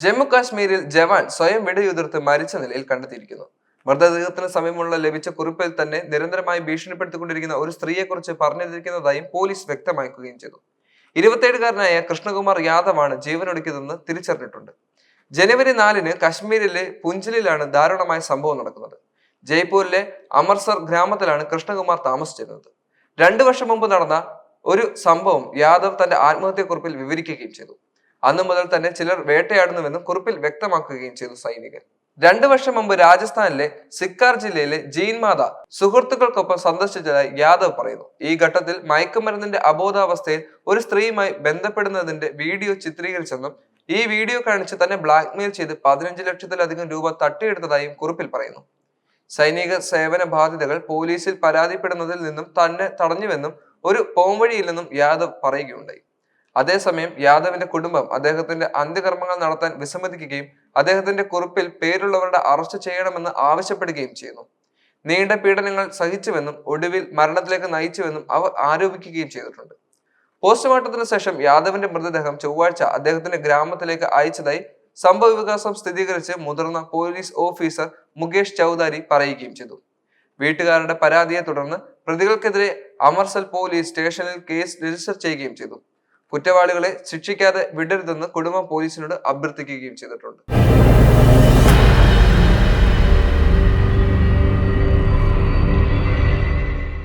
ജമ്മു കാശ്മീരിൽ ജവാൻ സ്വയം വെടിയുതിർത്ത് മരിച്ച നിലയിൽ കണ്ടെത്തിയിരിക്കുന്നു. മൃതദേഹത്തിന് സമയമുള്ള ലഭിച്ച കുറിപ്പിൽ തന്നെ നിരന്തരമായി ഭീഷണിപ്പെടുത്തിക്കൊണ്ടിരിക്കുന്ന ഒരു സ്ത്രീയെക്കുറിച്ച് പറഞ്ഞിരിക്കുന്നതായും പോലീസ് വ്യക്തമാക്കുകയും ചെയ്തു. ഇരുപത്തിയേഴുകാരനായ കൃഷ്ണകുമാർ യാദവാണ് ജീവനൊടുക്കിയതെന്ന് തിരിച്ചറിഞ്ഞിട്ടുണ്ട്. ജനുവരി നാലിന് കശ്മീരിലെ പുഞ്ചിലിലാണ് ദാരുണമായ സംഭവം നടക്കുന്നത്. ജയ്പൂരിലെ അമർസർ ഗ്രാമത്തിലാണ് കൃഷ്ണകുമാർ താമസിച്ചിരുന്നത്. രണ്ടു വർഷം മുമ്പ് നടന്ന ഒരു സംഭവം യാദവ് തന്റെ ആത്മഹത്യക്കുറിപ്പിൽ വിവരിക്കുകയും ചെയ്തു. അന്നു മുതൽ തന്നെ ചിലർ വേട്ടയാടുന്നുവെന്നും കുറിപ്പിൽ വ്യക്തമാക്കുകയും ചെയ്തു സൈനികൻ. രണ്ടു വർഷം മുമ്പ് രാജസ്ഥാനിലെ സിക്കാർ ജില്ലയിലെ ജീൻമാത സുഹൃത്തുക്കൾക്കൊപ്പം സന്ദർശിച്ചതായി യാദവ് പറയുന്നു. ഈ ഘട്ടത്തിൽ മയക്കുമരുന്നിന്റെ അബോധാവസ്ഥയിൽ ഒരു സ്ത്രീയുമായി ബന്ധപ്പെടുന്നതിന്റെ വീഡിയോ ചിത്രീകരിച്ചെന്നും ഈ വീഡിയോ കാണിച്ച് തന്നെ ബ്ലാക്ക്മെയിൽ ചെയ്ത് പതിനഞ്ച് ലക്ഷത്തിലധികം രൂപ തട്ടിയെടുത്തതായും കുറിപ്പിൽ പറയുന്നു. സൈനിക സേവന ബാധ്യതകൾ പോലീസിൽ പരാതിപ്പെടുന്നതിൽ നിന്നും തന്നെ തടഞ്ഞുവെന്നും ഒരു പോംവഴിയില്ലെന്നും യാദവ് പറയുകയുണ്ടായി. അതേസമയം യാദവിന്റെ കുടുംബം അദ്ദേഹത്തിന്റെ അന്ത്യകർമ്മങ്ങൾ നടത്താൻ വിസമ്മതിക്കുകയും അദ്ദേഹത്തിന്റെ കുറിപ്പിൽ പേരുള്ളവരുടെ അറസ്റ്റ് ചെയ്യണമെന്ന് ആവശ്യപ്പെടുകയും ചെയ്യുന്നു. നീണ്ട പീഡനങ്ങൾ സഹിച്ചുവെന്നും ഒടുവിൽ മരണത്തിലേക്ക് നയിച്ചുവെന്നും അവർ ആരോപിക്കുകയും ചെയ്തിട്ടുണ്ട്. പോസ്റ്റ്മോർട്ടത്തിന് ശേഷം യാദവിന്റെ മൃതദേഹം ചൊവ്വാഴ്ച അദ്ദേഹത്തിന്റെ ഗ്രാമത്തിലേക്ക് അയച്ചതായി സംഭവ വികാസം സ്ഥിരീകരിച്ച് മുതിർന്ന പോലീസ് ഓഫീസർ മുകേഷ് ചൌധരി പറയുകയും ചെയ്തു. വീട്ടുകാരുടെ പരാതിയെ തുടർന്ന് പ്രതികൾക്കെതിരെ അമർസൽ പോലീസ് സ്റ്റേഷനിൽ കേസ് രജിസ്റ്റർ ചെയ്യുകയും ചെയ്തു. കുറ്റവാളികളെ ശിക്ഷിക്കാതെ വിടരുതെന്ന് കുടുംബം പോലീസിനോട് അഭ്യർത്ഥിക്കുകയും ചെയ്തിട്ടുണ്ട്.